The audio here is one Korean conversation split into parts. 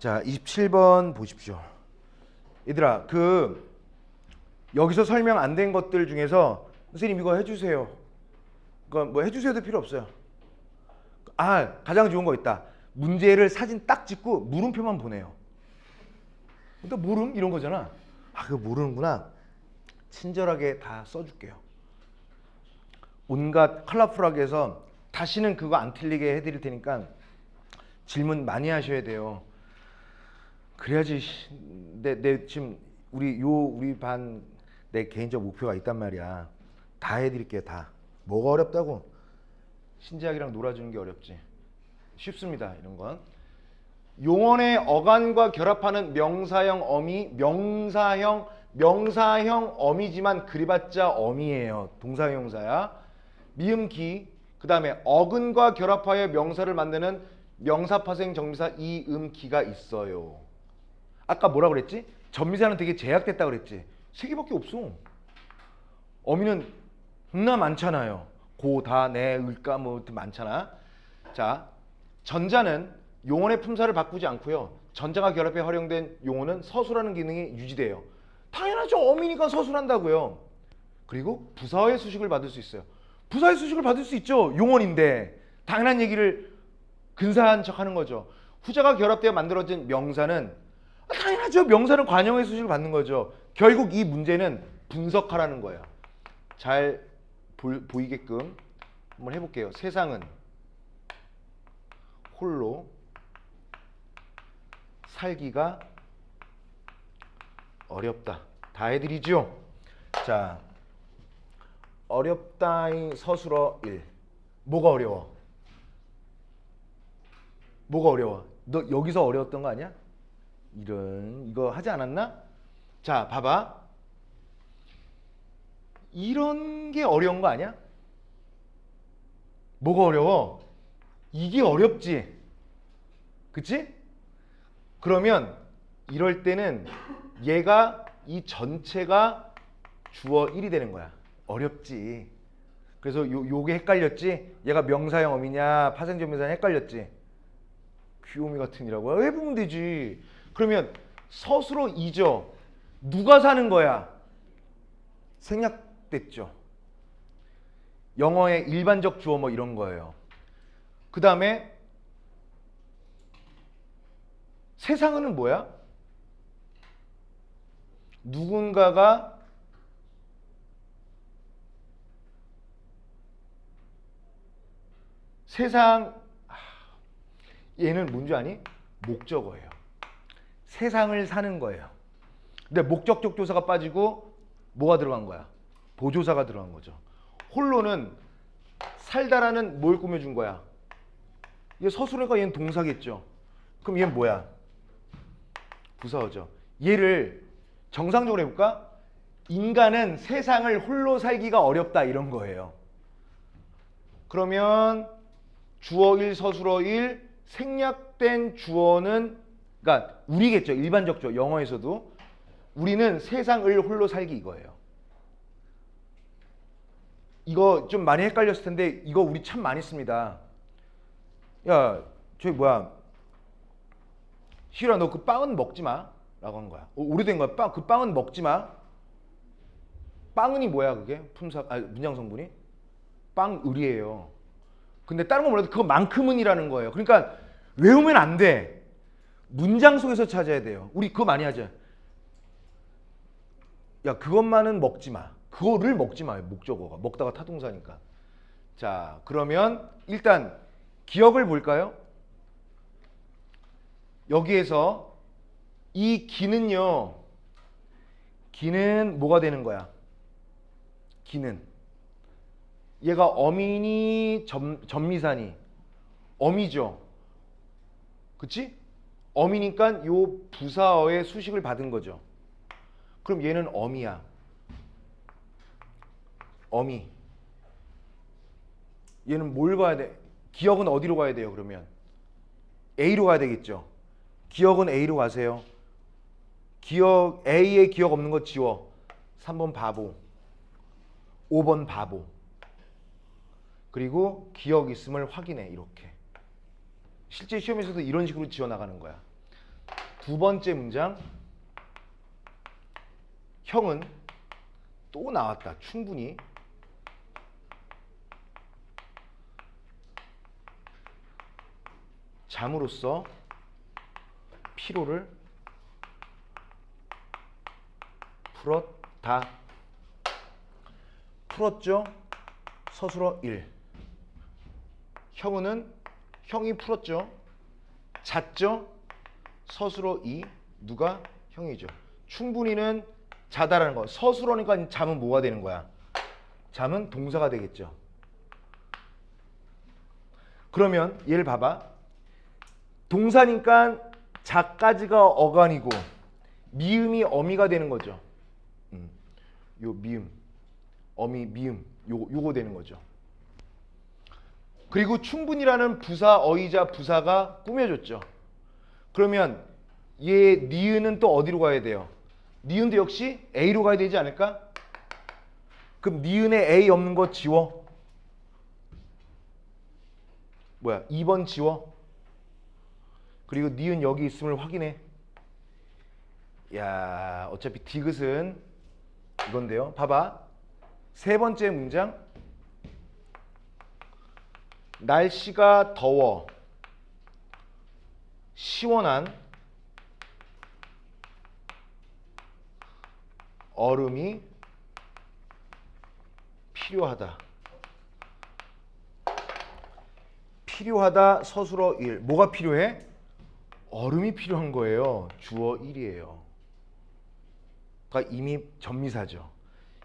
자, 27번 보십시오. 얘들아, 그 여기서 설명 안 된 것들 중에서 선생님 이거 해주세요. 그건 뭐 해주세요도 필요 없어요. 아, 가장 좋은 거 있다. 문제를 사진 딱 찍고 물음표만 보내요. 또 물음 이런 거잖아. 아, 그거 모르는구나. 친절하게 다 써줄게요. 온갖 컬러풀하게 해서 다시는 그거 안 틀리게 해드릴 테니까 질문 많이 하셔야 돼요. 그래야지 씨, 내, 내 지금 우리 요 우리 반 내 개인적 목표가 있단 말이야. 다 해드릴게요 다. 뭐가 어렵다고? 신지학이랑 놀아주는 게 어렵지. 쉽습니다 이런 건. 용언의 어간과 결합하는 명사형 어미, 명사형 명사형 어미지만 그리봤자 어미예요. 동사형용사야. 미음기. 그 다음에 어근과 결합하여 명사를 만드는 명사파생 정미사 이음기가 있어요. 아까 뭐라 그랬지? 전미사는 되게 제약됐다 그랬지. 세 개밖에 없어. 어미는 겁나 많잖아요. 고, 다, 내, 을까 뭐 많잖아. 자, 전자는 용언의 품사를 바꾸지 않고요. 전자가 결합해 활용된 용어는 서술하는 기능이 유지돼요. 당연하죠. 어미니까 서술한다고요. 그리고 부사의 수식을 받을 수 있어요. 부사의 수식을 받을 수 있죠. 용언인데 당연한 얘기를 근사한 척하는 거죠. 후자가 결합되어 만들어진 명사는 아, 당연하죠. 명사는 관형의 수식을 받는 거죠. 결국 이 문제는 분석하라는 거예요. 잘 보, 보이게끔 한번 해볼게요. 세상은 홀로 살기가 어렵다. 다 해드리죠. 자, 어렵다이 서술어 1. 뭐가 어려워? 뭐가 어려워? 너 여기서 어려웠던 거 아니야? 이런 이거 하지 않았나? 자, 봐봐. 이런 게 어려운 거 아니야? 뭐가 어려워? 이게 어렵지. 그치? 그러면 이럴 때는 얘가 이 전체가 주어 1이 되는 거야. 어렵지. 그래서 요, 요게 헷갈렸지? 얘가 명사형 어미냐 파생점명사냐 헷갈렸지? 귀요미 같은 이라고 왜 보면 되지? 그러면 서술어 이죠. 누가 사는 거야? 생략됐죠. 영어의 일반적 주어 뭐 이런 거예요. 그 다음에 세상은 뭐야? 누군가가 세상 아, 얘는 뭔지 아니? 목적어예요. 세상을 사는 거예요. 근데 목적적 조사가 빠지고 뭐가 들어간 거야? 보조사가 들어간 거죠. 홀로는 살다라는 뭘 꾸며준 거야? 얘 서술어가 얘는 동사겠죠. 그럼 얘는 뭐야? 부사어죠. 얘를 정상적으로 해볼까? 인간은 세상을 홀로 살기가 어렵다 이런 거예요. 그러면 주어 1, 서술어 1, 생략된 주어는 그러니까 우리겠죠. 일반적 주어 영어에서도 우리는 세상을 홀로 살기 이거예요. 이거 좀 많이 헷갈렸을 텐데 이거 우리 참 많이 씁니다. 야, 저기 뭐야? 시라 너 그 빵은 먹지 마. 라고 한 거야. 오- 오래된 거야. 빵, 그 빵은 먹지 마. 빵은이 뭐야 그게? 품사 아 문장 성분이? 빵을이에요. 근데 다른 건 몰라도 그거만큼은이라는 거예요. 그러니까 외우면 안 돼. 문장 속에서 찾아야 돼요. 우리 그거 많이 하죠. 야 그것만은 먹지 마. 그거를 먹지 마요. 목적어가 먹다가 타동사니까. 자 그러면 일단 기억을 볼까요? 여기에서 이 기는요. 기는 뭐가 되는 거야? 기는 얘가 어민이 점, 전미사니 어미죠. 그치? 어미니까 요 부사어의 수식을 받은 거죠. 그럼 얘는 어미야. 어미. 얘는 뭘 봐야 돼? 기억은 어디로 가야 돼요, 그러면? A로 가야 되겠죠. 기억은 A로 가세요. 기억 A에 기억 없는 거 지워. 3번 바보. 5번 바보. 그리고 기억 있음을 확인해 이렇게. 실제 시험에서도 이런 식으로 지워 나가는 거야. 두 번째 문장 형은 또 나왔다. 충분히 잠으로써 피로를 풀었다. 풀었죠? 서술어 1. 형우는 형이 풀었죠? 잤죠? 서술어 2. 누가? 형이죠. 충분히는 자다라는 거. 서술어니까 잠은 뭐가 되는 거야? 잠은 동사가 되겠죠. 그러면 얘를 봐봐. 동사니까 자까지가 어간이고 미음이 어미가 되는 거죠. 음. 요 미음, 어미, 미음, 요 요거 되는 거죠. 그리고 충분이라는 부사, 어이자 부사가 꾸며졌죠. 그러면 얘 니은은 또 어디로 가야 돼요? 니은도 역시 A로 가야 되지 않을까? 그럼 니은에 A 없는 거 지워. 뭐야? 2번 지워. 그리고 니은 여기 있음을 확인해. 야, 어차피 디귿은 이건데요. 봐봐. 세 번째 문장. 날씨가 더워. 시원한 얼음이 필요하다. 필요하다 서술어 1. 뭐가 필요해? 얼음이 필요한 거예요. 주어 1이에요. 그러니까 이미 전미사죠.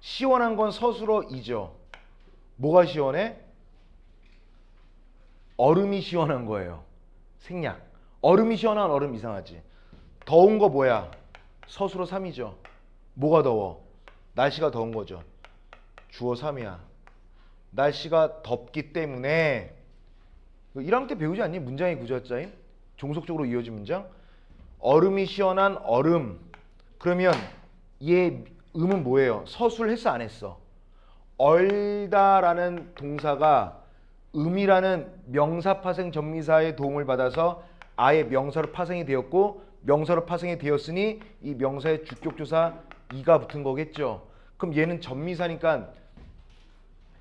시원한 건 서술어 2죠. 뭐가 시원해? 얼음이 시원한 거예요. 생략. 얼음이 시원한 얼음 이상하지. 더운 거 뭐야? 서술어 3이죠. 뭐가 더워? 날씨가 더운 거죠. 주어 3이야. 날씨가 덥기 때문에 1학년 때 배우지 않니? 문장의 구조자임? 종속적으로 이어진 문장. 얼음이 시원한 얼음. 그러면 얘 음은 뭐예요? 서술 했어 안 했어? 얼다라는 동사가 음이라는 명사 파생 전미사의 도움을 받아서 아예 명사로 파생이 되었고 명사로 파생이 되었으니 이 명사의 주격조사 이가 붙은 거겠죠. 그럼 얘는 전미사니까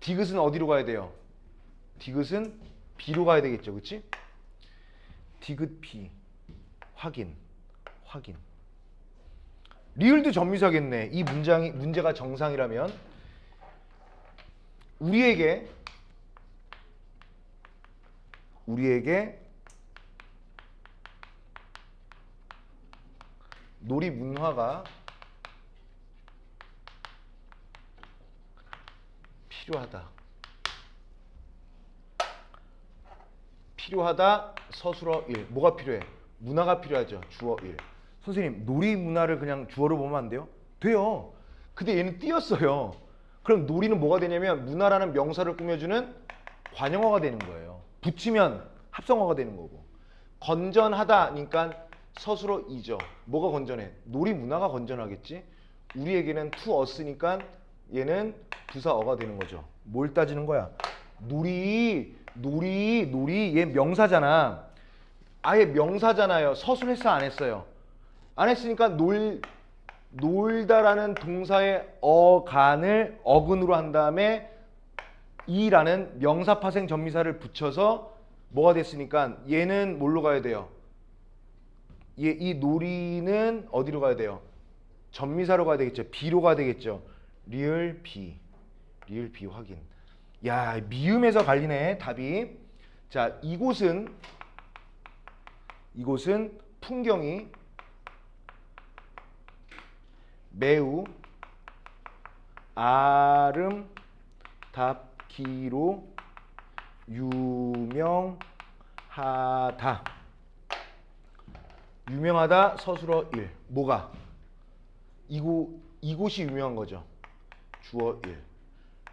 디귿은 어디로 가야 돼요? 디귿은 B로 가야 되겠죠. 그치? 디귿 B 확인 확인 리을도 전미사겠네. 이 문장이 문제가 정상이라면 우리에게 우리에게 놀이 문화가 필요하다. 필요하다 서술어 1. 뭐가 필요해? 문화가 필요하죠. 주어 1. 선생님, 놀이 문화를 그냥 주어로 보면 안 돼요? 돼요. 근데 얘는 띄었어요. 그럼 놀이는 뭐가 되냐면 문화라는 명사를 꾸며주는 관형어가 되는 거예요. 붙이면 합성어가 되는 거고. 건전하다니까 서술어 2죠. 뭐가 건전해? 놀이 문화가 건전하겠지? 우리에게는 to us니까 얘는 부사어가 되는 거죠. 뭘 따지는 거야? 놀이, 놀이, 놀이 얘 명사잖아. 아예 명사잖아요. 서술했어 안 했어요? 안 했으니까 놀 놀다라는 동사의 어간을 어근으로 한 다음에 이라는 명사 파생 전미사를 붙여서 뭐가 됐으니까 얘는 뭘로 가야 돼요? 얘, 이 놀이는 어디로 가야 돼요? 전미사로 가야 되겠죠. B로 가야 되겠죠. 리을 B. 리을 B 확인. 야, 미음에서 갈리네. 답이. 자, 이곳은 이곳은 풍경이 매우 아름답기로 유명하다. 유명하다 서술어 1. 뭐가? 이곳 이곳이 유명한 거죠. 주어 1.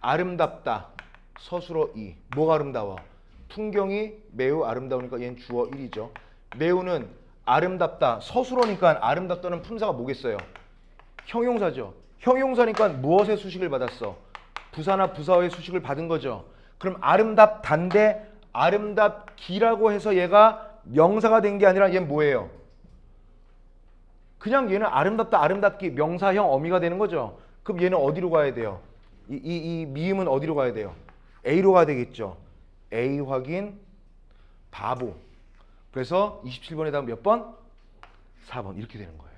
아름답다. 서술어 2. 뭐가 아름다워? 풍경이 매우 아름다우니까 얘는 주어 1이죠. 매우는 아름답다. 서술어니까 아름답다는 품사가 뭐겠어요? 형용사죠. 형용사니까 무엇의 수식을 받았어? 부사나 부사어의 수식을 받은 거죠. 그럼 아름답단데 아름답기라고 해서 얘가 명사가 된 게 아니라 얘는 뭐예요? 그냥 얘는 아름답다 아름답기 명사형 어미가 되는 거죠. 그럼 얘는 어디로 가야 돼요? 이, 이, 이 미음은 어디로 가야 돼요? A로 가야 되겠죠. A 확인 바보. 그래서 27번에다가 몇 번? 4번 이렇게 되는 거예요.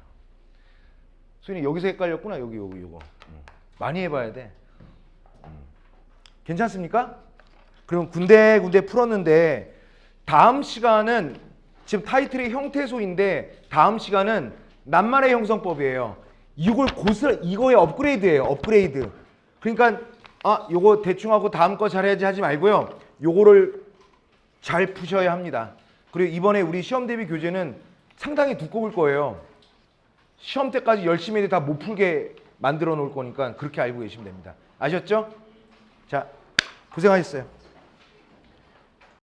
소연이 여기서 헷갈렸구나 여기 여기 이거 음. 많이 해봐야 돼. 음. 괜찮습니까? 그럼 군데 군데 풀었는데 다음 시간은 지금 타이틀이 형태소인데 다음 시간은 낱말의 형성법이에요. 이걸 고스 이거의 업그레이드예요. 업그레이드. 그러니까 아 요거 대충 하고 다음 거 잘해야지 하지 말고요. 요거를 잘 푸셔야 합니다. 그리고 이번에 우리 시험 대비 교재는 상당히 두꺼울 거예요. 시험 때까지 열심히 다 못 풀게 만들어 놓을 거니까 그렇게 알고 계시면 됩니다. 아셨죠? 자, 고생하셨어요.